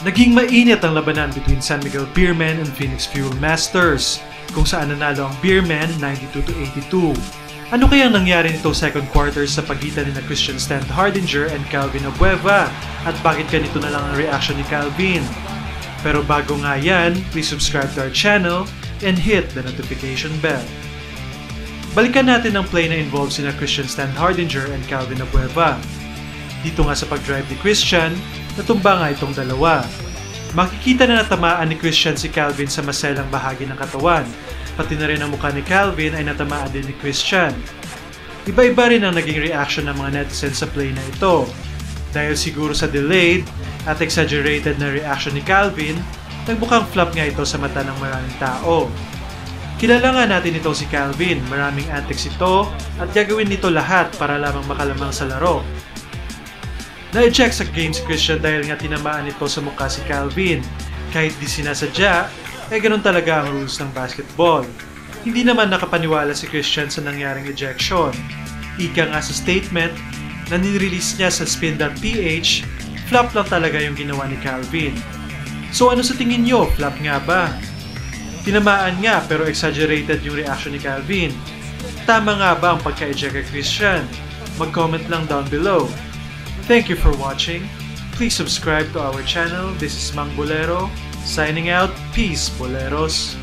Naging mainit ang labanan between San Miguel Beermen and Phoenix Fuel Masters, kung saan nanalo ang Beermen 92 to 82. Ano kayang nangyari nitong second quarter sa pagitan ni Christian Stant Hardinger and Calvin Abueva at bakit ganito na lang ang reaction ni Calvin? Pero bago nga yan, please subscribe to our channel and hit the notification bell. Balikan natin ang play na involved sina Christian Stan Hardinger and Calvin Abueva. Dito nga sa pag-drive ni Christian, natumba nga itong dalawa. Makikita na natamaan ni Christian si Calvin sa maselang bahagi ng katawan, pati na rin ang mukha ni Calvin ay natamaan din ni Christian. Iba-iba rin ang naging reaction ng mga netizens sa play na ito. Dahil siguro sa delayed at exaggerated na reaction ni Calvin, nagmukhang flop nga ito sa mata ng maraming tao. Kilala nga natin itong si Calvin, maraming antics ito at gagawin nito lahat para lamang makalamang sa laro. Na-eject sa game si Christian dahil nga tinamaan ito sa mukha si Calvin. Kahit di sinasadya, eh ganun talaga ang rules ng basketball. Hindi naman nakapaniwala si Christian sa nangyaring ejection. Ika nga sa statement na nirelease niya sa spin.ph, flop lang talaga yung ginawa ni Calvin. So ano sa tingin nyo? Flop nga ba? Tinamaan nga pero exaggerated yung reaction ni Calvin. Tama nga ba ang pagka-eject kay Christian? Mag-comment lang down below. Thank you for watching. Please subscribe to our channel. This is Mang Bolero. Signing out. Peace, Boleros.